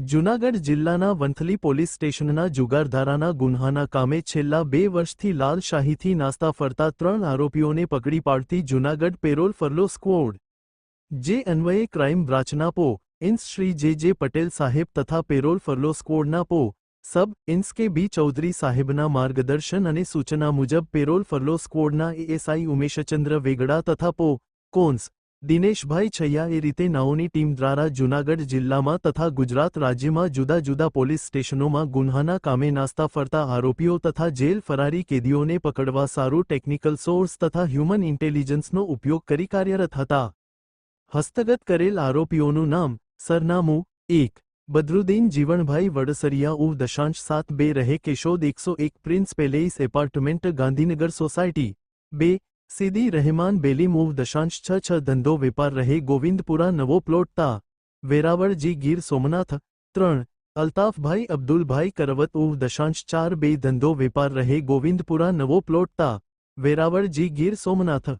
જૂનાગઢ જિલ્લાના વંથલી પોલીસ સ્ટેશનના જુગારધારાના ગુન્હાના કામે છેલ્લા બે વર્ષથી લાલશાહીથી નાસ્તા ફરતા ત્રણ આરોપીઓને પકડી પાડતી જૂનાગઢ પેરોલ ફરલો સ્કવોડ. જે અન્વયે ક્રાઇમ બ્રાંચના પો, ઇન્સ શ્રી જે જે પટેલ સાહેબ તથા પેરોલ ફરલો સ્કવોડના પો, સબ ઇન્સ કે બી ચૌધરી સાહેબના માર્ગદર્શન અને સૂચના મુજબ પેરોલ ફરલો સ્કવોડના એએસઆઈ ઉમેશચંદ્ર વેગડા તથા પો, કોન્સ દિનેશભાઈ છૈયા એ રીતે નાઓની ટીમ દ્વારા જૂનાગઢ જિલ્લામાં તથા ગુજરાત રાજ્યમાં જુદા જુદા પોલીસ સ્ટેશનોમાં ગુન્હાના કામે નાસ્તા ફરતા આરોપીઓ તથા જેલ ફરારી કેદીઓને પકડવા સારું ટેકનિકલ સોર્સ તથા હ્યુમન ઇન્ટેલિજન્સનો ઉપયોગ કરી કાર્યરત હતા. હસ્તગત કરેલ આરોપીઓનું નામ, સરનામું, એક, બદરુદ્દીન જીવણભાઈ વડસરિયા ઉ દશાંશ સાત બે રહે કેશોદ એકસો એક prince palace apartment Gandhinagar society, બે સીદી રહેમાન બેલી મૂવ દશાંશ છ છ ધંધો વેપાર રહે ગોવિંદપુરા નવો પ્લોટ તા. વેરાવળજી ગીર સોમનાથ, ત્રણ, અલ્તાફભાઈ અબ્દુલભાઈ કરવત ઉવ દશાંશ ચાર બે ધંધો વેપાર રહે ગોવિંદપુરા નવો પ્લોટ તા. વેરાવળજી ગીર સોમનાથ